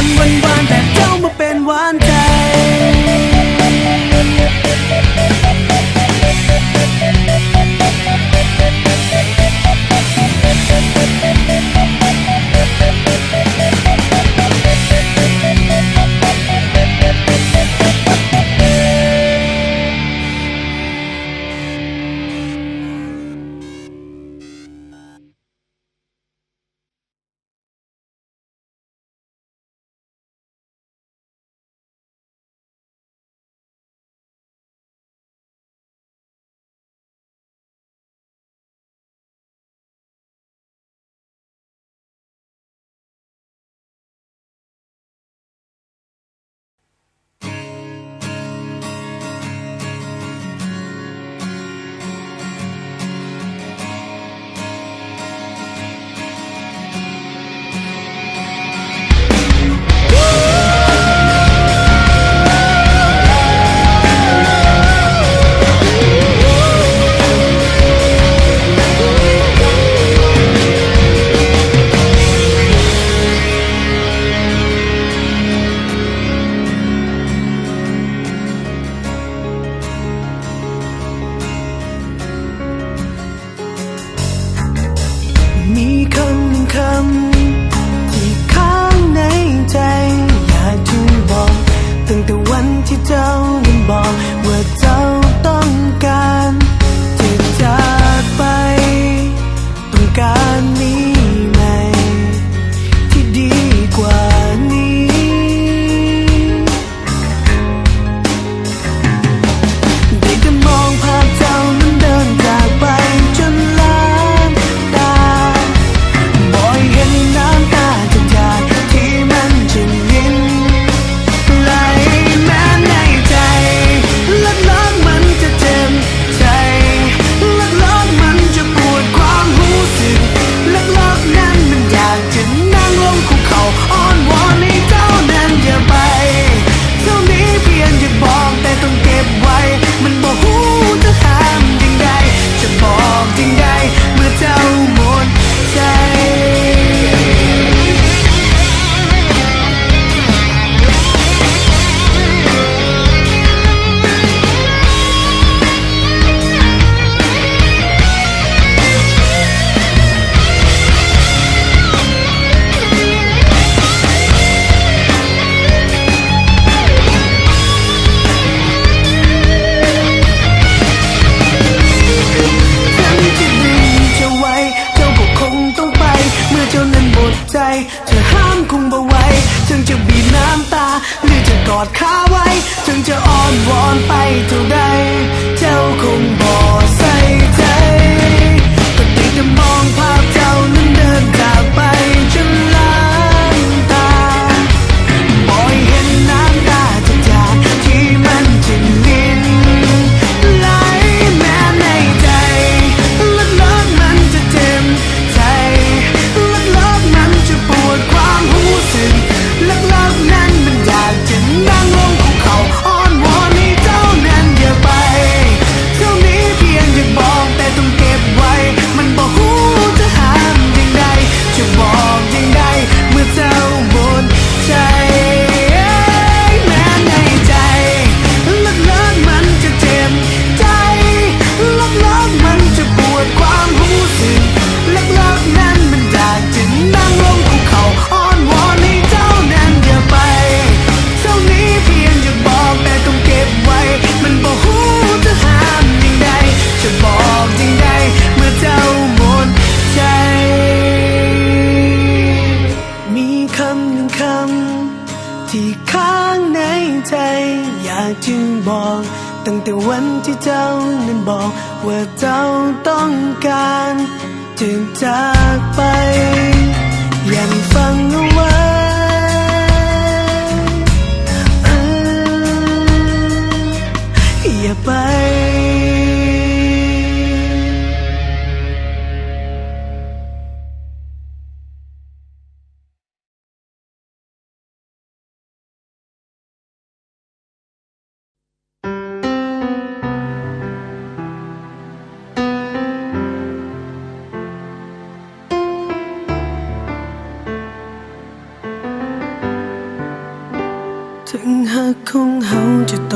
คนหวานๆแต่เจ้ามาเป็นหวานใจ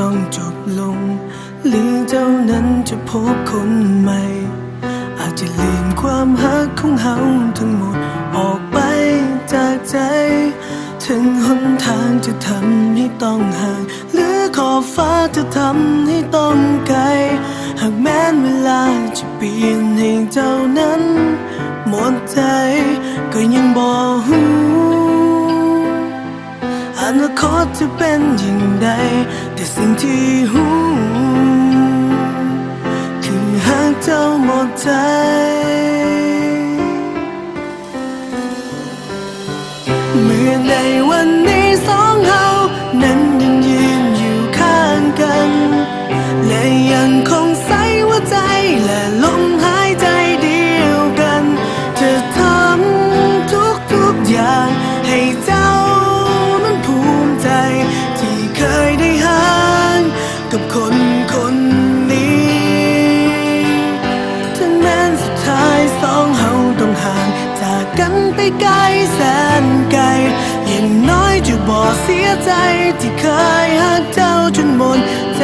ต้องจบลง หรือเจ้านั้นจะพบคนใหม่ อาจจะลืมความหักของเฮาทั้งหมดออกไปจากใจ ถึงหนทางจะทำให้ต้องห่าง หรือขอบฟ้าจะทำให้ต้องไกล หากแม้นเวลาจะเปลี่ยนให้เจ้านั้น หมดใจก็ยังบอกหู อนาคตจะเป็นอย่างใดแต่สิ่งที่หูคือหากเจ้าหมดใจ เมื่อในวัน ใจที่เคยหักเจ้าจนหมดใจ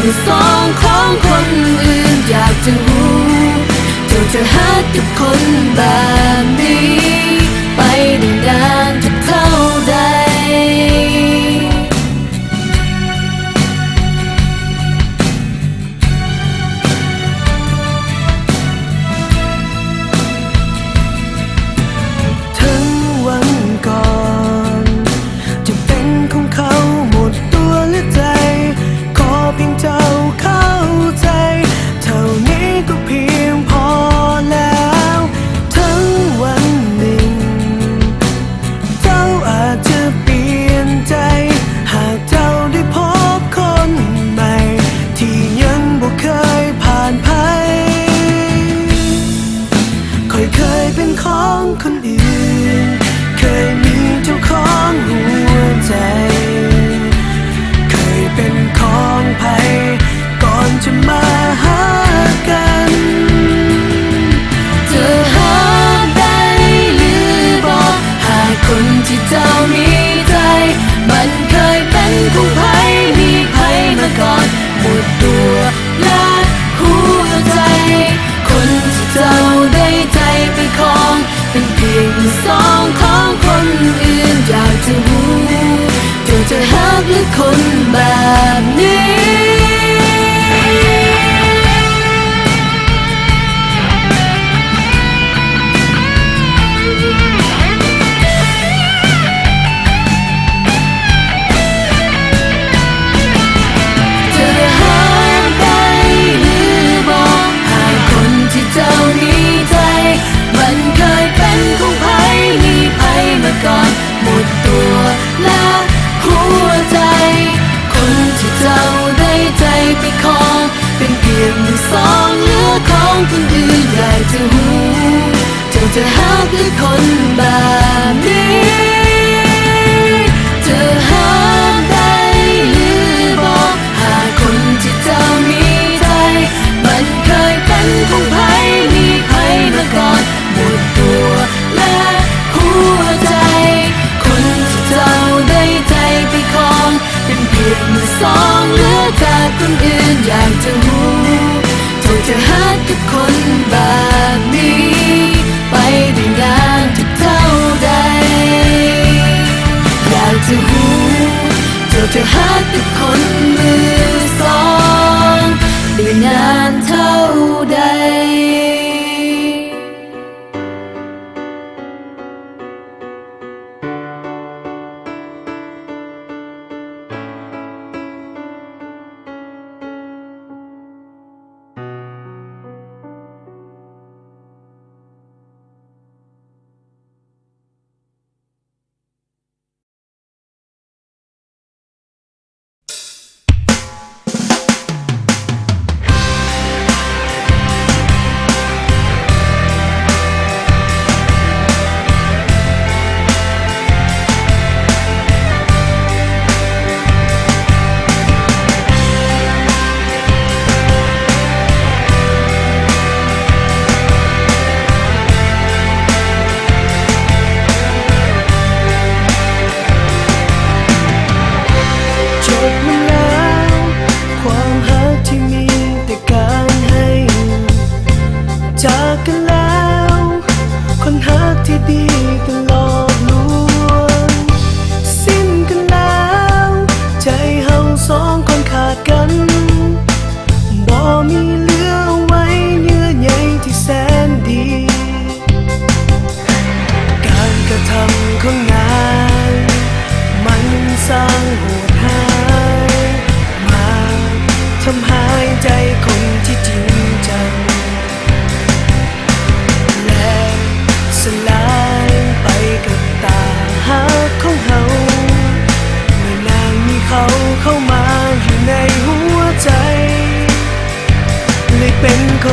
มืสองของคนอื่นอยากจะรู้เธอจะหากับคนแบบนี้ จะหักกับคนแบบนี้ ไปได้นานเท่าใด อยากจะรู้เธอจะหักกับคน เป็นค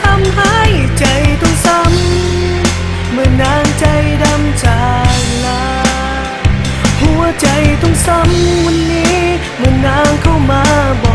ทำให้ใจต้องซ้ำ เมื่อนางใจดำจากลา หัวใจต้องซ้ำวันนี้ เมื่อนางเข้ามาบ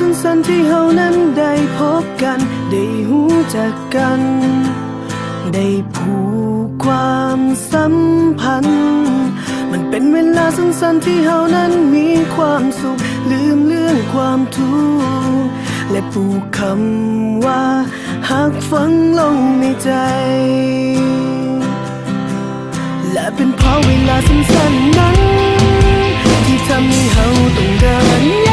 สั้นๆที่เฮานั้นได้พบกัน ได้หูจักกัน ได้ผูกความสัมพันธ์ มันเป็นเวลาสั้นๆที่เฮานั้นมีความสุข ลืมเรื่องความทุกข์และปูกคำว่าหักฝังลงในใจ และเป็นเพราะเวลาสั้นๆนั้น ที่ทำให้เฮาต้องเดิน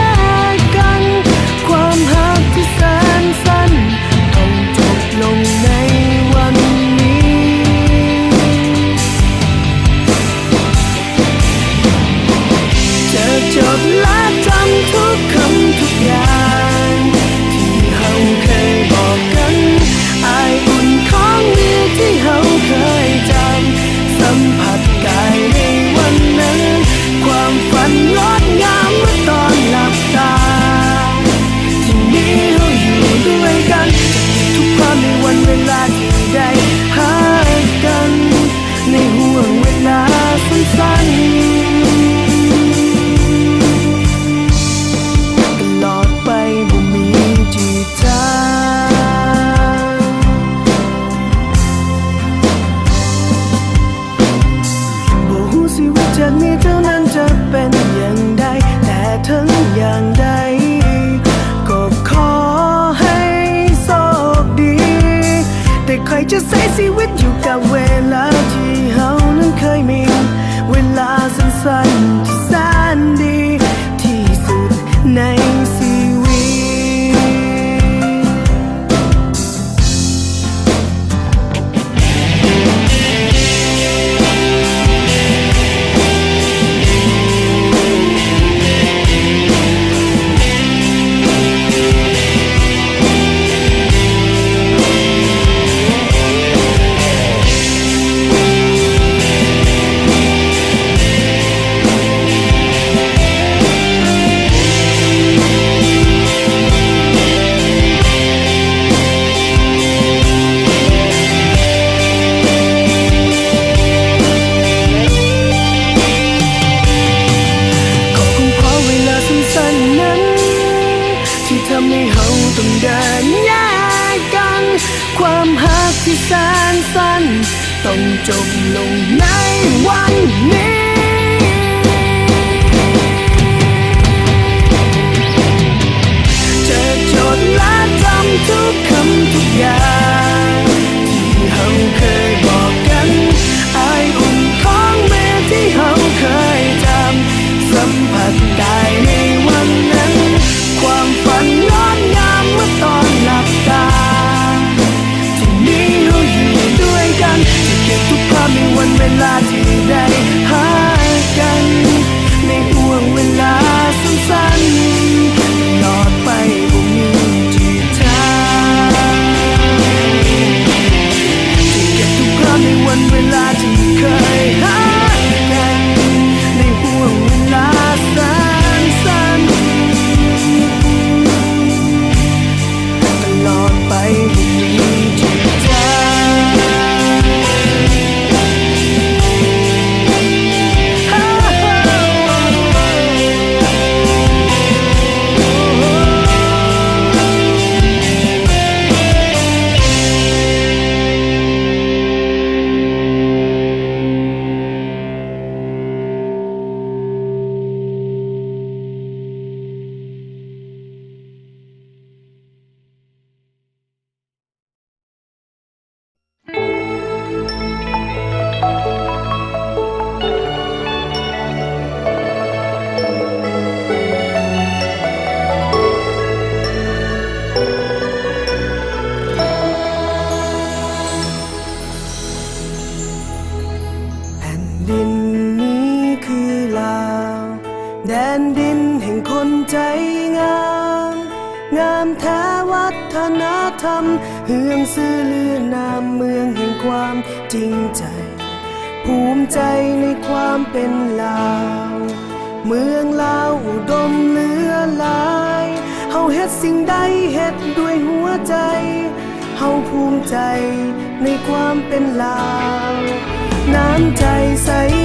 Say.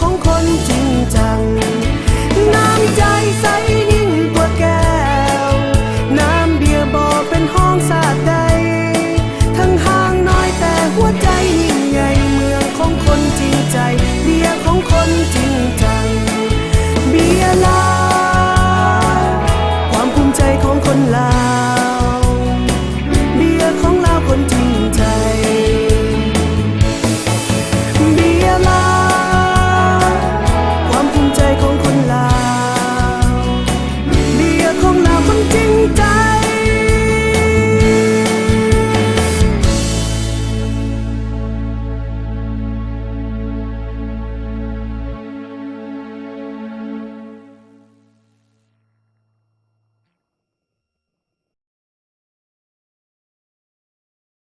ของคนจริงจัง น้ำใจใส